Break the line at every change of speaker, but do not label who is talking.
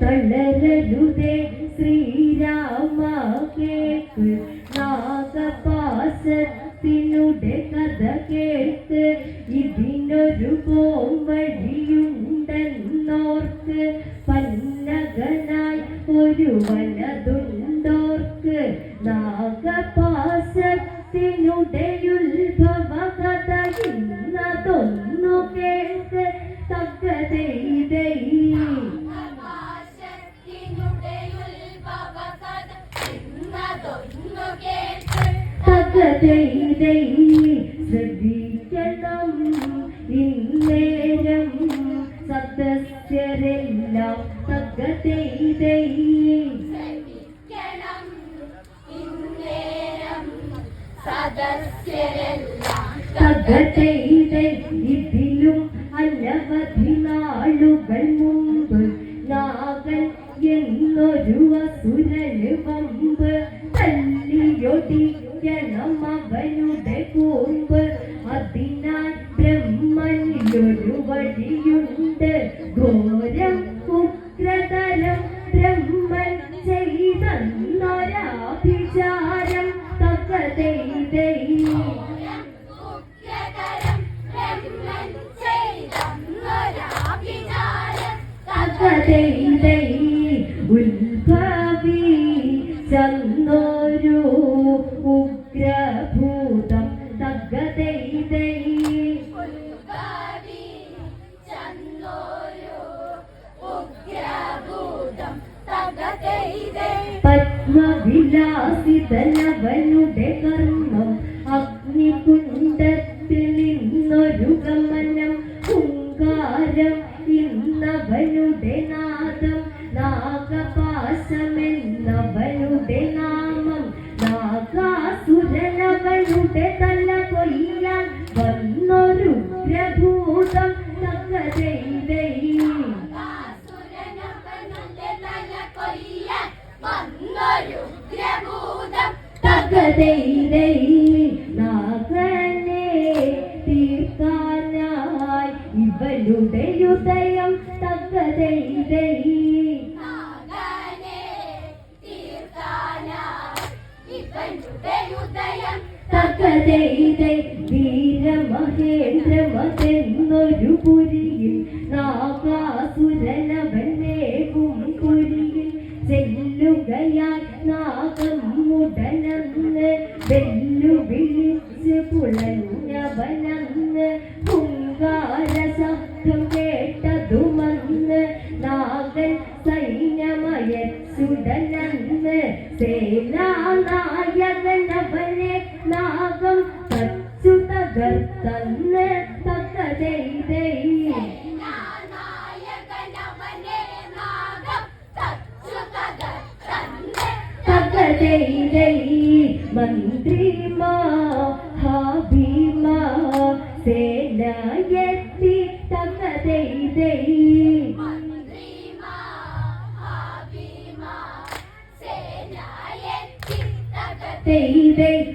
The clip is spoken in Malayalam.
തളരരുതേ ശ്രീരാമ കേക്ക് നാഗപാസത്തിനുടെ കഥ കേട്ട് ഇതിനൊരു പോംവഴിയുണ്ടെന്നോർക്ക് പന്നകനായി ഒരു വനതുണ്ടോർക്ക് നാഗപാശത്തിനുടെ ഉത്ഭവ കഥ ഇന്നതൊന്നു കേട്ട് തക്കതൈതൈ ശ്രദ്ധിക്കണം. ഇന്നേരം സദസ്യരെല്ലാം തകതൈതൈ ഇതിലും അനവധി നാളുകൾ മുമ്പ് നാഗൻ എന്നൊരു അസുരന് പമ്പ് തല്ലിയൊടിക്കണം അവനുടെ കൂമ്പ് അതിനാൽ ബ്രഹ്മനിലൊരു വഴിയുണ്ട് ഘോരം ഉഗ്രതരം ബ്രഹ്മൻ ചെയ്തെന്നൊരാഭിചാരം തകതൈതൈ ഉത്ഭവി ചന്നൊരു പത്മവിലാസിതനവനുടെ കർമ്മം അഗ്നികുണ്ടത്തിൽ നിന്നൊരു ഗമനം ഹുങ്കാരം ഇന്നവനുടെ നാദം നാഗപാശമെന്നവനുടെ നാമം നാഗാസുരനവനുടെ തല കൊയ്യാൻ വന്നൊരു പ്രഭൂതം തകതൈതൈ തകതൈതൈ നാഗനെ തീർക്കാനായി ഇവളുടെ ഉദയം തകതൈതൈ തകതൈതൈ വീരമഹേന്ദ്രമതെന്നൊരു പുരിയിൽ മുടനന്ന് വെല്ലുവിളിച്ച് പുളഞ്ഞവനന്ന് ഹുങ്കാര ശബ്ദം കേട്ടതുമന്ന് നാഗൻ സൈന്യമയച്ചുടനന്ന് സേനാനായകനവനെ നാഗം തച്ചു തകർത്തന്ന് തകതൈതൈ തകതൈതൈ മന്ത്രിമാ ഹാബിമാ സേനയെത്തി തകതൈതൈ തൈ